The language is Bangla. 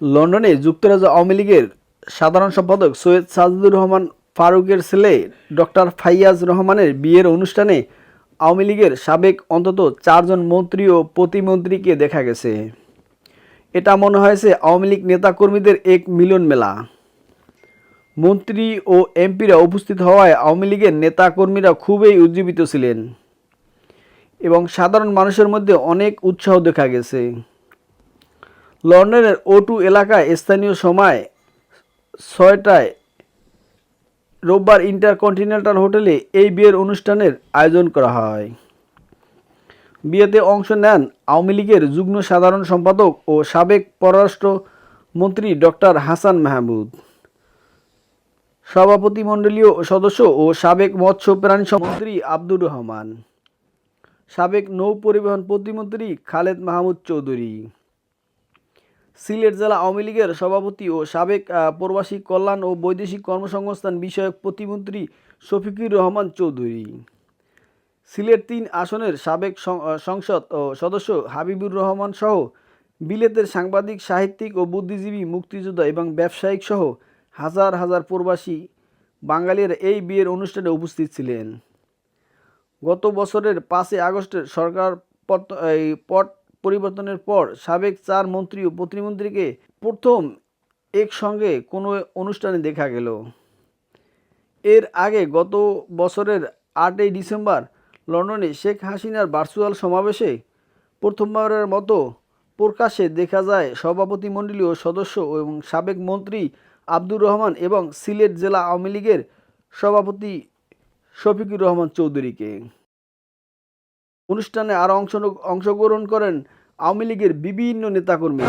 লন্ডনে যুক্তরাজ্য আওয়ামী লীগের সাধারণ সম্পাদক সৈয়দ সাজিদুর রহমান ফারুকের ছেলে ডক্টর ফাইয়াজ রহমানের বিয়ের অনুষ্ঠানে আওয়ামী লীগের সাবেক অন্তত চারজন মন্ত্রী ও প্রতিমন্ত্রীকে দেখা গেছে। এটা মনে হয়েছে আওয়ামী লীগ নেতাকর্মীদের এক মিলন মেলা। মন্ত্রী ও এমপিরা উপস্থিত হওয়ায় আওয়ামী লীগের নেতাকর্মীরা খুবই উজ্জীবিত ছিলেন এবং সাধারণ মানুষের মধ্যে অনেক উৎসাহ দেখা গেছে। লন্ডনের ওটু এলাকায় স্থানীয় সময় ছয়টায় রোববার ইন্টারকন্টিনেন্টাল হোটেলে এই বিয়ের অনুষ্ঠানের আয়োজন করা হয়। বিয়েতে অংশ নেন আওয়ামী লীগের যুগ্ম সাধারণ সম্পাদক ও সাবেক পররাষ্ট্র মন্ত্রী ডক্টর হাসান মাহমুদ। সভাপতিমণ্ডলীয় সদস্য ও সাবেক মৎস্য প্রাণী মন্ত্রী আব্দুর রহমান। সাবেক নৌ পরিবহন প্রতিমন্ত্রী খালেদ মাহমুদ চৌধুরী। সিলেট জেলা আওয়ামী লীগের সভাপতি ও সাবেক প্রবাসী কল্যাণ ও বৈদেশিক কর্মসংস্থান বিষয়ক প্রতিমন্ত্রী শফিকুর রহমান চৌধুরী। সিলেট তিন আসনের সাবেক সংসদ ও সদস্য হাবিবুর রহমান সহ বিলেতের সাংবাদিক, সাহিত্যিক ও বুদ্ধিজীবী, মুক্তিযোদ্ধা এবং ব্যবসায়িক সহ হাজার হাজার প্রবাসী বাঙালির এই বিয়ের অনুষ্ঠানে উপস্থিত ছিলেন। গত বছরের পাঁচই আগস্টের সরকার পট পরিবর্তনের পর সাবেক চার মন্ত্রী ও প্রতিমন্ত্রীকে প্রথম একসঙ্গে কোনো অনুষ্ঠানে দেখা গেল। এর আগে গত বছরের আটই ডিসেম্বর লন্ডনে শেখ হাসিনার ভার্চুয়াল সমাবেশে প্রথমবারের মতো প্রকাশ্যে দেখা যায় সভাপতিমণ্ডলীয় সদস্য এবং সাবেক মন্ত্রী আব্দুর রহমান এবং সিলেট জেলা আওয়ামী লীগের সভাপতি শফিকুর রহমান চৌধুরীকে। অনুষ্ঠানে আরও অংশ অংশগ্রহণ করেন আওয়ামী লীগের বিভিন্ন নেতাকর্মী।